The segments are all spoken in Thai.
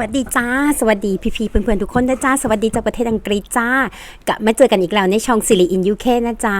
วัสดีจ้า สวัสดีพี่ๆเพื่อนๆทุกคนนะจ้า สวัสดีจากประเทศอังกฤษจ้ากลับมาเจอกันอีกแล้วในช่องซิลิอินยูเคนะจ้า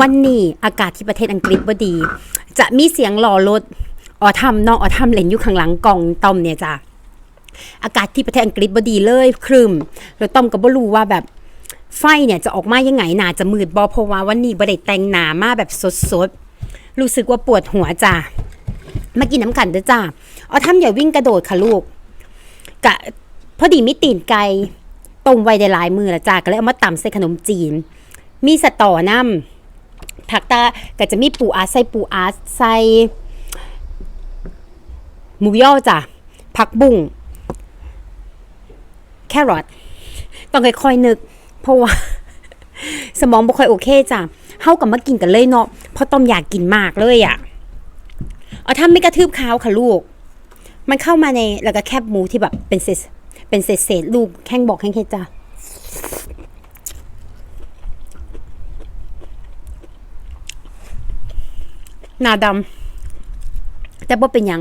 วันนี้อากาศที่ประเทศอังกฤษบ่ดี จะมีเสียงหล่อรถออทำนอกออทำเลนอยู่ข้างหลังกล่องตอมเนี่ยจ้าอากาศที่ประเทศอังกฤษบ่ดีเลยครึมแล้วต้อมก็บ่รู้ว่าแบบไฟเนี่ยจะออกมายังไงหนาจะมืดบอเพราะว่าวันนี้บ่ได้แต่งหนามาแบบสดๆรู้สึกว่าปวดหัวจ้ามากินน้ำกันเด้อจ้าออทำอย่าวิ่งกระโดดค่ะลูก กะพอดีมีตีนไก่ต้มไว้ได้หลายมือละจ้าก็เลยเอามาตำใส่ขนมจีน มีสตอน้ำผักตาก็จะมีปูอาใส่ปูอาใส่หมูย่อจ้ะผักบุ้งแครอทต้องค่อยๆนึก เพราะว่า สมองบ่ค่อยโอเคจ้ะเฮากับมากินกันเลยเนาะเพราะต้อมอยากกินมากเลยอะ่ะเอาถ้าไม่กระทืบข้าวค่ะลูก มันเข้ามาในแล้วก็แคบหมูที่แบบเป็นเศษเป็นเศษเศษลูกแข้งบอกแข้งเฮ็ดจ้ะหน้าดำแต่บ่เป็นหยัง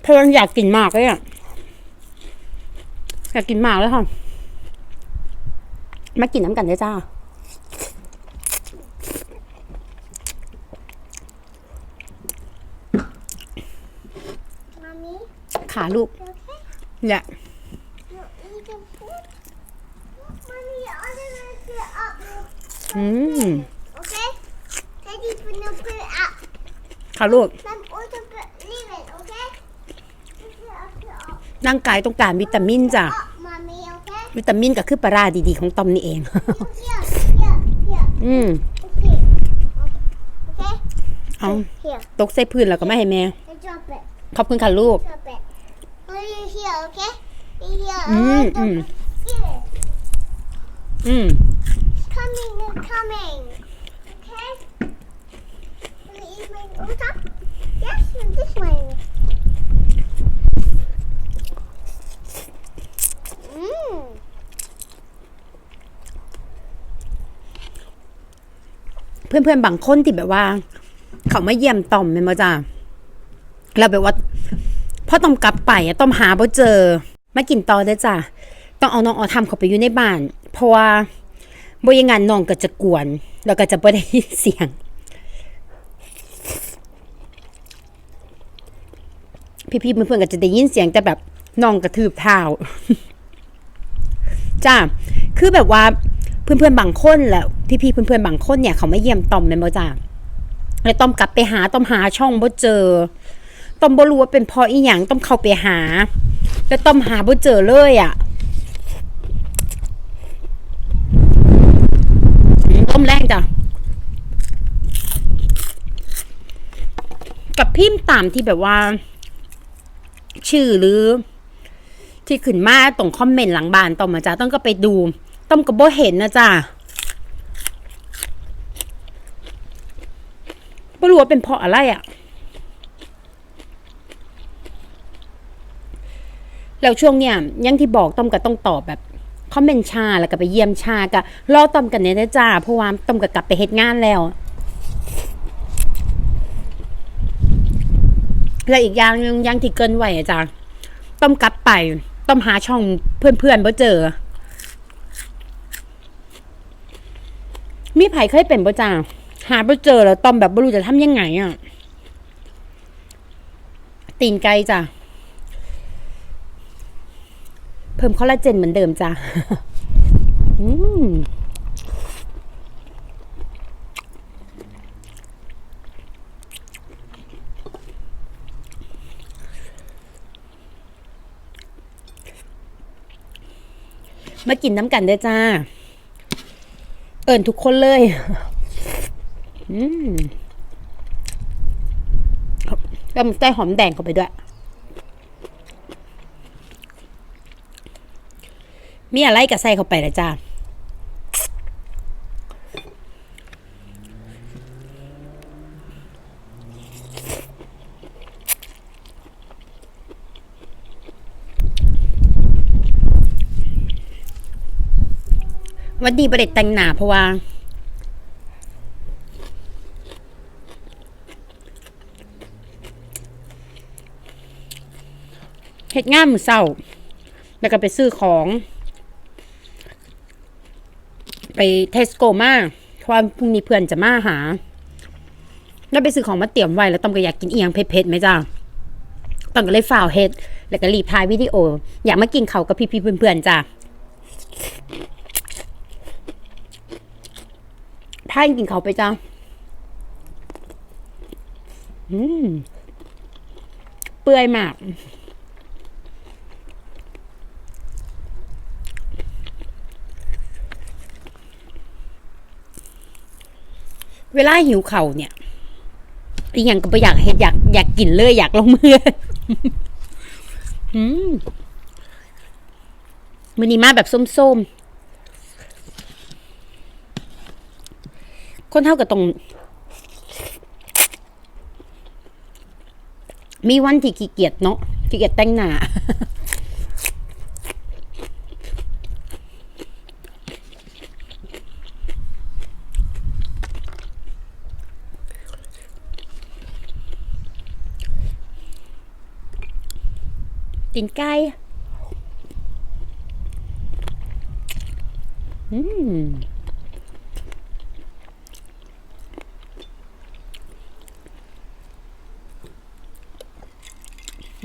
เพราะมันอยากกินมากเลยอะอยากกินมากเลยค่ะมากินน้ำกันเด้อจ้า ขาลูก you okay? เนี่ย You eating food? Mommy, I'm gonna get up. อืม Okay? Daddy, gonna put it up. ค่ะลูก Mom, also put leave it. Okay? Put it up, put it up. ร่างกายต้องการวิตามินจ้ะ Up, mommy. Okay? วิตามินก็คือปลาร้าดีๆของตอมนี่เอง Here, here, here. อืม Okay. Okay? เอา Here. ตกใส่พื้นแล้วก็ไม่ให้แม่ And drop it. ขอบคุณค่ะลูก Drop it. Oh, you're here. Okay? You're here. อืม Oh, อืม Get it. อืม Coming, they're coming. Okay? Wanna eat my own top? Yes, and this one. Mmm. เพื่อนๆบางคนที่แบบว่า เขามาเยี่ยมต่อมแม่นบ่จ้าแล้วแบบว่า พอต้อมกลับไปอะต้อมหาบ่เจอมากินต่อเด้อจ้าต้องเอาน้องออทำเขาไปอยู่ในบ้าน เพราะว่าบ่ย่างงั้นน้องก็จะกวน แล้วก็จะบ่ได้ยินเสียง พี่ๆเพื่อนๆก็จะได้ยินเสียงแต่แบบน้องกระทืบเท้าจ้าคือแบบว่าเพื่อนๆบางคนแหละพี่ๆเพื่อนๆบางคนเนี่ยเขาไม่เยี่ยมต้อมแม่นบ่จ้าแล้วต้อมกลับไปหาต้อมหาช่องบ่เจอ ต้อมบ่รู้ว่าเป็นเพราะอีหยังต้อมเข้าไปหา แล้วต้อมหาบ่เจอเลยอะต้มแรงจ้ะกับพิมพ์ตามที่แบบว่า ชื่อหรือ ที่ขึ้นมาตรงคอมเมนต์หลังบ้านต้อมมาจ้าต้องก็ไปดู ต้อมก็บ่เห็นนะจ้าไม่รู้ว่าเป็นเพราะอะไรอะ่ะ แล้วช่วงเนี้ยยังที่บอกต้อมก็ต้องตอบแบบคอมเมนต์ชาแล้วก็ไปเยี่ยมชาก็รอต้อมกันเนี่ยนะจ้าเพราะว่าต้อมก็กลับไปเฮ็ดงานแล้ว และอีกอย่างหนึงยังที่เกินไหวอะจ้าต้อมกลับไปต้อมหาช่องเพื่อนๆบ่เจอ มีไผ่เคยเป็นบ่จ้าหาบ่เจอแล้วต้อมแบบบ่รู้จะทำยังไงอะตีนไก่จ้ะ เพิ่มคอลลาเจนเหมือนเดิมจ้ะอืมมากินน้ำกันเด้จ้า เอิญทุกคนเลยอืมแล้วมันใส่หอมแดงเข้าไปด้วย มีอะไรก็ใส่เข้าไปละจ้าวันนี้ประเด็ดแต่งหนาเพราะว่าเฮ็ดงานมือเช้า แล้วก็ไปซื้อของ ไปเทสโกมาเพราะว่าพรุ่งนี้เพื่อนจะมาหา แล้วไปซื้อของมาเตรียมไว้แล้วต้องก็อยากกินเอียงเผ็ดๆไหมจ้าต้องก็เลยฝ่าวเฮ็ดแล้วก็รีบถ่ายวิดีโอ อยากมากินเขากับพี่ๆเพื่อนๆจ้าพายกินเขาไปจ้าอืม เปื่อยมาก เวลาหิวเข่าเนี่ยอีหยังก็ไม่อยากเห็ดอยากอยากกินเลยอยากลงมืออืมมันนี้มาแบบส้มๆ คนเท่ากับตรง มีวันที่ขี้เกียจเนาะขี้เกียจแต่งหน้า ตีนไก่อืม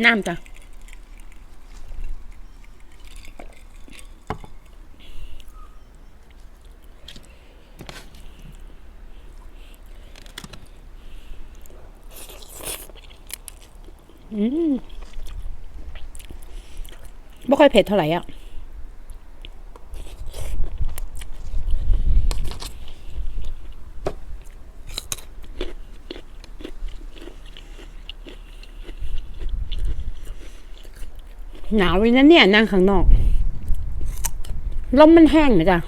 น้ำจ้ะ อืม ไม่ ค่อยเผ็ดเท่าไหร่อะหนาวเลยนะเนี่ยนั่งข้างนอกลมมันแห้งนะจ๊ะ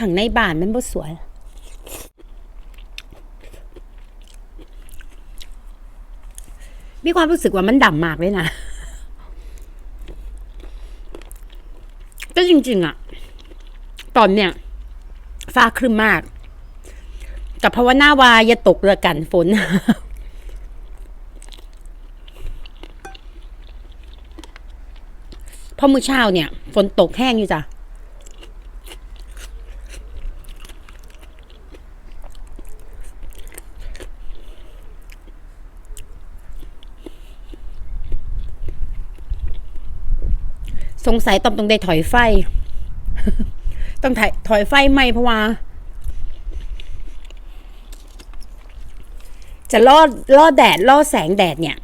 ข้างในบ้านมันบ่สวยมีความรู้สึกว่ามันดำมากเลยนะก็จริง ๆอะตอนเนี้ยฟ้าครึ้มมาก กับภาวนาวาอย่าตกเรือกันฝนเพอมื้อเช้าเนี่ย ฝนตกแห้งอยู่จ้ะ สงสัยต้องต้องได้ถอยไฟ ต้องถอยถอยไฟไหมเพราะว่า จะล่อล่อแดดล่อแสงแดดเนี่ย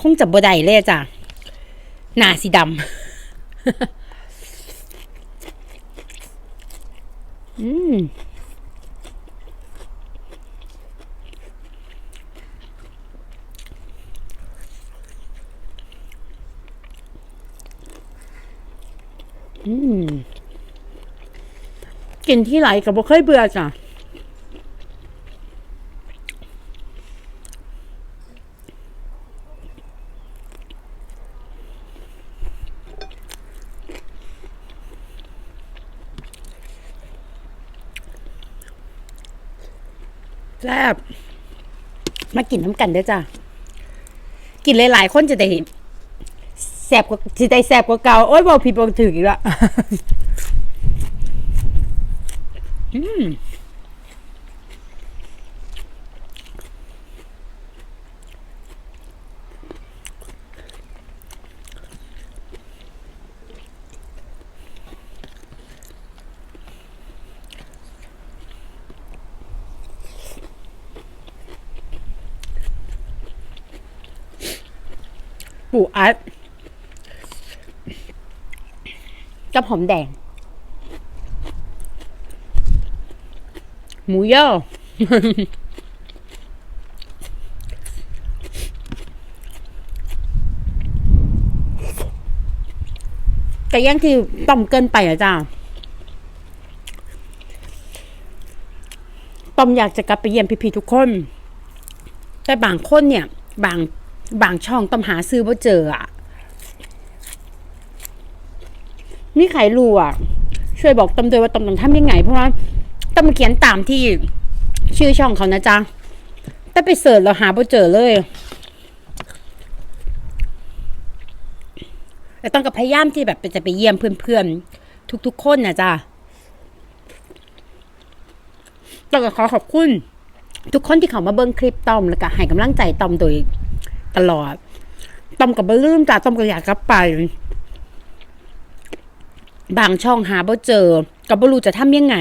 คงจะบ่ได้เลยจ้ะหนาสีดำอืม กินที่ไหลกับบ่เคยเบื่อจ้ะแซ่บมากินน้ำกันเด้อจ้ะ กินหลายๆคนจะได้ แซ่บกว่าจะได้แซ่บกว่าเก่าโอ้ยบอกผิดบอกถูกอีกละอืมปูอัด กับหอมแดง หมูย่อแต่ยังที่ต่อมเกินไปอะจ้าต้อมอยากจะกลับไปเยี่ยมพี่ๆทุกคน แต่บางคนเนี่ย บางบางช่องต้อมหาซื้อว่าเจออะ มีใครรู้อะ ช่วยบอกตำด้วยว่าตำต้องทำยังไง เพราะว่าตำมเขียนตามที่ชื่อช่องเขานะจ๊ะแต่ไปเสิร์ชเราหาบ่เจอเลยแต่ต้องกับพยายามที่แบบจะไปเยี่ยมเพื่อนๆ ทุกๆคนนะจ๊ะต้องก็ขอขอบคุณ ทุกคนที่เขามาเบิ้งคลิปต้อมแล้วก็ให้กำลังใจต้อมโดยตลอดต้อมกับ่ลืมจ้ะต้อมก็อยากกลับไป บางช่องหาบ่เจอก็บ่รู้จะทำยังไง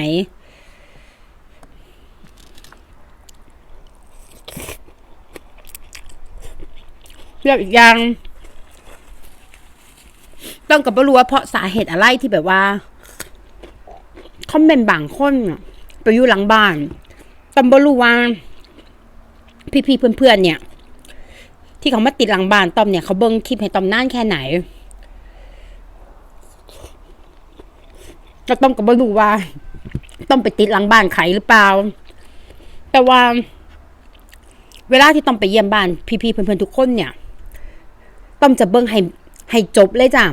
แล้วอีกอย่าง ต้องกับบ่รู้ว่าเพราะสาเหตุอะไรที่แบบว่าคอมเมนต์บางคนไปอยู่หลังบ้านต้องบ่รู้ว่าพี่ๆเพื่อนๆเนี่ย ที่เขามาติดหลังบ้านตอมเนี่ยเขาเบิ่งคลิปให้ตอมนานแค่ไหน ก็ต้องกับบ่รู้ว่า ต้องไปติดหลังบ้านใครหรือเปล่า แต่ว่า เวลาที่ต้องไปเยี่ยมบ้าน พี่ๆเพื่อนๆทุกคนเนี่ย ต้องจะเบิ่งให้ให้จบเลยจ้ะ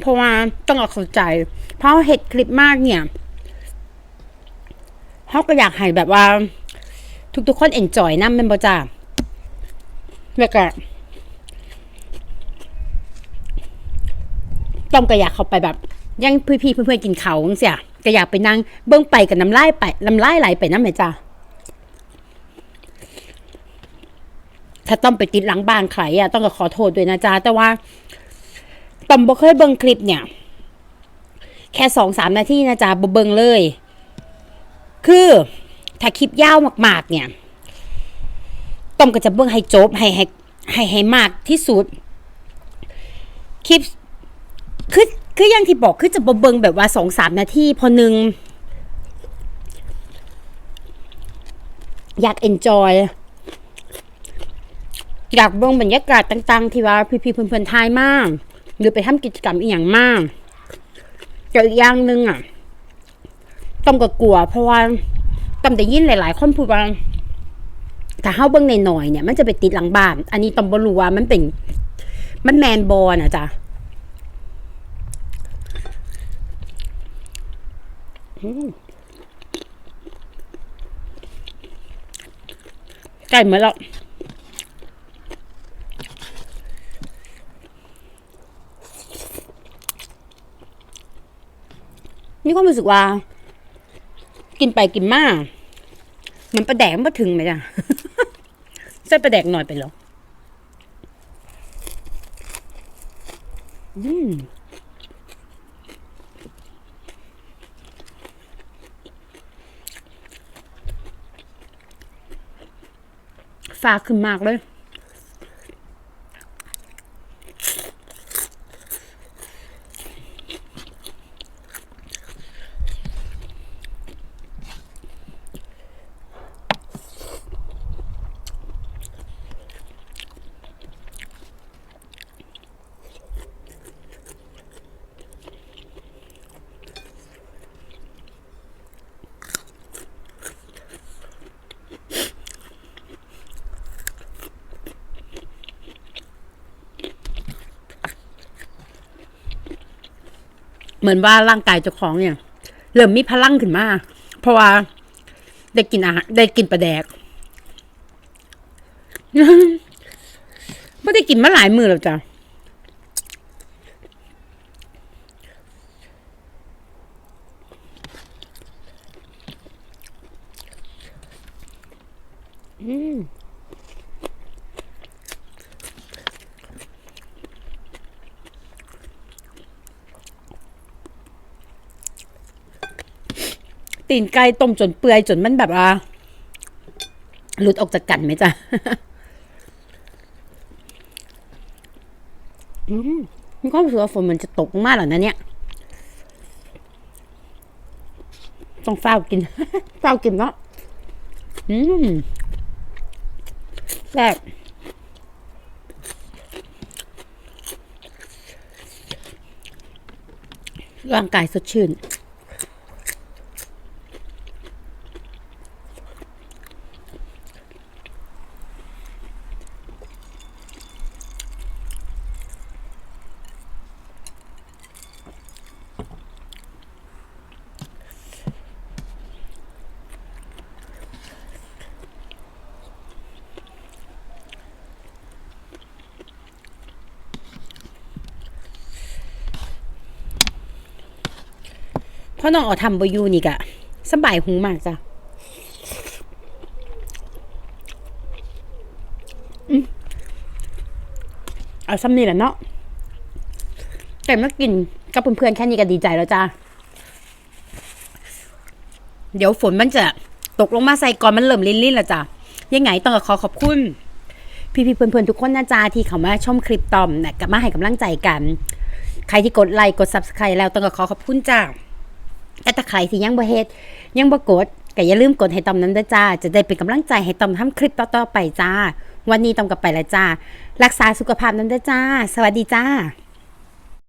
เพราะว่าต้องเอาเข้าใจ เพราะเห็ดคลิปมากเนี่ยเขาก็อยากให้แบบว่า ทุกๆคนเอ็นจอยนะแมันบ่จ้า แล้วก็ต้อมก็อยากเข้าไปแบบยังพี่ๆเพื่อนๆกินเขาเสียก็อยากไปนั่งเบื้องไปกับน้ำลายไปน้ำลายไหลไปน้ำไหมจ้าถ้าต้องไปติดหลังบ้านใครอะต้องก็ขอโทษด้วยนะจ๊ะแต่ว่าต่อมบ่เคยเบิ่งคลิปเนี่ย แค่สองสามนาทีนะจ๊ะบ่เบิ่งเลย คือถ้าคลิปยาวมาก ๆ เนี่ย ต่อมก็จะเบิ่งให้จบให้ให้ให้ให้มากที่สุด คลิปคือคืออย่างที่บอกคือจะบเบิ่งแบบว่าสองสามนาทีพอหนึ่งอยากเอนจอยอยากเบิ่งบรรยากาศต่าง ๆ ที่ว่าพี่ๆเพื่อนๆทายมาก หรือไปทำกิจกรรมอีกอย่างมากแต่อีกอย่างหนึ่งอะต้องก็กลัว เพราะว่าต้องได้ยินหลายๆคนพูดว่า ถ้าเฮาเบิ่งในหน่อยเนี่ย มันจะไปติดหลังบ้าน อันนี้ต้องบ่รู้ว่ามันเป็น มันแมนบอลนะจ๊ะใกล้เหมือนแล้วมีความรู้สึกว่า กินไปกินมา เหมันประแดกมันถึงไหมจ๊ะใส่ประแดกหน่อยไปหรออืมฟ้าขึ้นมากเลย เหมือนว่าร่างกายเจ้าของเนี่ย เริ่มมีพลังขึ้นมา เพราะว่าได้กินอาหารได้กินปลาแดกไม่ได้กินมาหลายมือแล้วจ้ะอืม ตีนไก่ต้มจนเปื่อยจนมันแบบว่าหลุดออกจากกันไหมจ๊ะมมีความรู้สึกว่าฝนมันจะตกมากแล้วนะเนี่ย ต้องเฝ้ากิน เฝ้ากินเนาะ อืมแซ่บร่างกายสดชื่น ราะน้องเอาทำบอยูนี่กะสบายหูมากจ้ะอืมเอาซ้ำนี่แหละเนาะแต่เมากินกับเพื่อนๆแค่นี้ก็ดีใจแล้วจ้าเดี๋ยวฝนมันจะตกลงมาใส่ก่อนมันเริ่มลิ่นๆแล้วจ้ะยังไงต้องขอขอบคุณ พี่ๆเพื่อนๆทุกคนนะจ๊ะที่เขามาชมคลิปตอมนะกับมาให้กำลังใจกัน ใครที่กดไลค์กด subscribe แล้วต้องขอขอบคุณจ้า แต่ถ้าใครที่ยังบ่เฮ็ดยังบ่กดก็อย่าลืมกดให้ตอมนั้นด้วยจ้า จะได้เป็นกำลังใจให้ตอมทำคลิปต่อๆไปจ้า วันนี้ตอมกับไปแล้วจ้า รักษาสุขภาพนั้นด้วยจ้า สวัสดีจ้า